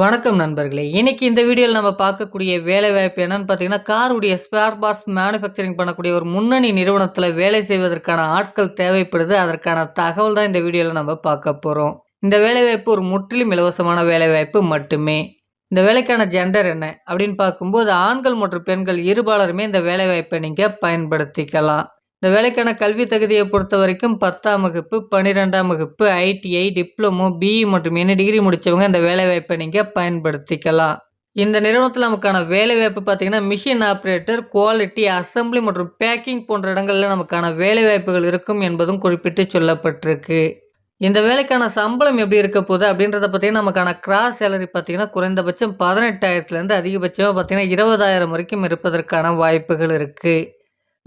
வணக்கம் நண்பர்களே. இன்னைக்கு இந்த வீடியோவில் நம்ம பார்க்கக்கூடிய வேலை வாய்ப்பு என்னன்னு பார்த்தீங்கன்னா காருடைய ஸ்பேர் பார்ட்ஸ் மேனுஃபேக்சரிங் பண்ணக்கூடிய ஒரு முன்னணி நிறுவனத்தில் வேலை செய்வதற்கான ஆட்கள் தேவைப்படுது. அதற்கான தகவல் தான் இந்த வீடியோவில் நம்ம பார்க்க போகிறோம் இந்த வேலைவாய்ப்பு ஒரு முற்றிலும் இலவசமான வேலைவாய்ப்பு மட்டுமே. இந்த வேலைக்கான ஜெண்டர் என்ன அப்படின்னு பார்க்கும்போது ஆண்கள் மற்றும் பெண்கள் இருபாலருமே இந்த வேலைவாய்ப்பை நீங்கள் பயன்படுத்திக்கலாம். இந்த வேலைக்கான கல்வி தகுதியை பொறுத்த வரைக்கும் பத்தாம் வகுப்பு பன்னிரெண்டாம் வகுப்பு ஐடிஐ டிப்ளமோ பிஇ மற்றும் என்ன டிகிரி முடித்தவங்க இந்த வேலைவாய்ப்பை நீங்கள் பயன்படுத்திக்கலாம். இந்த நிறுவனத்தில் நமக்கான வேலைவாய்ப்பு பார்த்தீங்கன்னா மிஷின் ஆப்ரேட்டர் குவாலிட்டி அசம்பிளி மற்றும் பேக்கிங் போன்ற இடங்களில் நமக்கான வேலைவாய்ப்புகள் இருக்கும் என்பதும் குறிப்பிட்டு சொல்லப்பட்டிருக்கு. இந்த வேலைக்கான சம்பளம் எப்படி இருக்க போகுது அப்படின்றத பார்த்தீங்கன்னா நமக்கான கிராஸ் சேலரி பார்த்தீங்கன்னா குறைந்தபட்சம் பதினெட்டாயிரத்துலேருந்து அதிகபட்சமாக பார்த்தீங்கன்னா இருபதாயிரம் வரைக்கும் இருப்பதற்கான வாய்ப்புகள் இருக்குது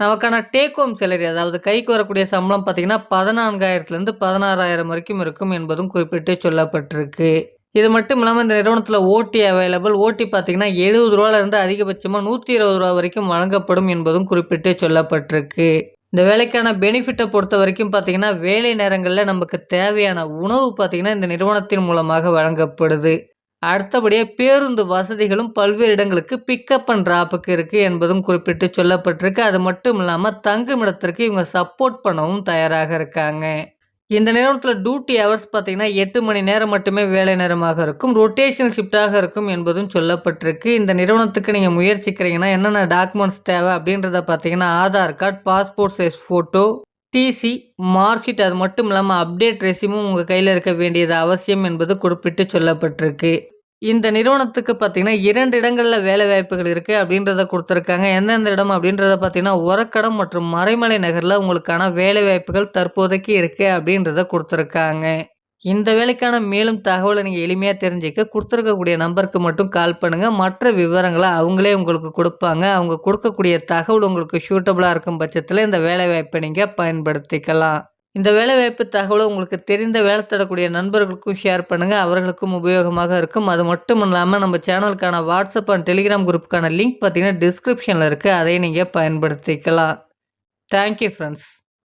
நமக்கான டேக் ஹோம் சேலரி அதாவது கைக்கு வரக்கூடிய சம்பளம் பார்த்தீங்கன்னா பதினான்காயிரத்துலேருந்து பதினாறாயிரம் வரைக்கும் இருக்கும் என்பதும் குறிப்பிட்டு சொல்லப்பட்டிருக்கு. இது மட்டும் இல்லாமல் இந்த நிறுவனத்தில் ஓட்டி அவைலபிள் ஓட்டி பார்த்தீங்கன்னா எழுபது ரூபாலேருந்து அதிகபட்சமாக நூற்றி இருபது ரூபா வரைக்கும் வழங்கப்படும் என்பதும் குறிப்பிட்டு சொல்லப்பட்டிருக்கு. இந்த வேலைக்கான பெனிஃபிட்டை பொறுத்த வரைக்கும் பார்த்தீங்கன்னா வேலை நேரங்களில் நமக்கு தேவையான உணவு பார்த்தீங்கன்னா இந்த நிறுவனத்தின் மூலமாக வழங்கப்படுது. அடுத்தபடியாக பேருந்து வசதிகளும் பல்வேறு இடங்களுக்கு பிக்கப் அண்ட் ட்ராப்புக்கு இருக்குது என்பதும் குறிப்பிட்டு சொல்லப்பட்டிருக்கு. அது மட்டும் இல்லாமல் தங்குமிடத்திற்கு இவங்க சப்போர்ட் பண்ணவும் தயாராக இருக்காங்க. இந்த நிறுவனத்தில் டியூட்டி ஹவர்ஸ் பார்த்தீங்கன்னா எட்டு மணி நேரம் மட்டுமே வேலை நேரமாக இருக்கும். ரொட்டேஷன் ஷிஃப்டாக இருக்கும் என்பதும் சொல்லப்பட்டிருக்கு. இந்த நிறுவனத்துக்கு நீங்கள் முயற்சிக்கிறீங்கன்னா என்னென்ன டாக்குமெண்ட்ஸ் தேவை அப்படின்றத பார்த்தீங்கன்னா Aadhaar card passport size photo TC mark sheet அது மட்டும் இல்லாமல் அப்டேட் ரெசிமும் உங்கள் கையில் இருக்க வேண்டியது அவசியம் என்பது குறிப்பிட்டு சொல்லப்பட்டிருக்கு. இந்த நிறுவனத்துக்கு பார்த்தீங்கன்னா இரண்டு இடங்களில் வேலை வாய்ப்புகள் இருக்குது அப்படின்றத கொடுத்துருக்காங்க. எந்தெந்த இடம் அப்படின்றத பார்த்தீங்கன்னா உரக்கடம் மற்றும் மறைமலை நகரில் உங்களுக்கான வேலை வாய்ப்புகள் தற்போதைக்கு இருக்குது அப்படின்றத கொடுத்துருக்காங்க. இந்த வேலைக்கான மேலும் தகவலை நீங்கள் எளிமையாக தெரிஞ்சுக்க கொடுத்துருக்கக்கூடிய நம்பருக்கு மட்டும் கால் பண்ணுங்கள் மற்ற விவரங்களை அவங்களே உங்களுக்கு கொடுப்பாங்க. அவங்க கொடுக்கக்கூடிய தகவல் உங்களுக்கு சூட்டபுளாக இருக்கும் பட்சத்தில் இந்த வேலை வாய்ப்பை நீங்கள் பயன்படுத்திக்கலாம். இந்த வேலைவாய்ப்பு தகவலை உங்களுக்கு தெரிந்த வேலை தரக்கூடிய நண்பர்களுக்கும் ஷேர் பண்ணுங்கள் அவர்களுக்கும் உபயோகமாக இருக்கும். அது மட்டும் இல்லாமல் நம்ம சேனலுக்கான வாட்ஸ்அப் அண்ட் டெலிகிராம் குரூப்புக்கான லிங்க் பார்த்தீங்கன்னா டிஸ்கிரிப்ஷனில் இருக்குது அதை நீங்கள் பயன்படுத்திக்கலாம். Thank you friends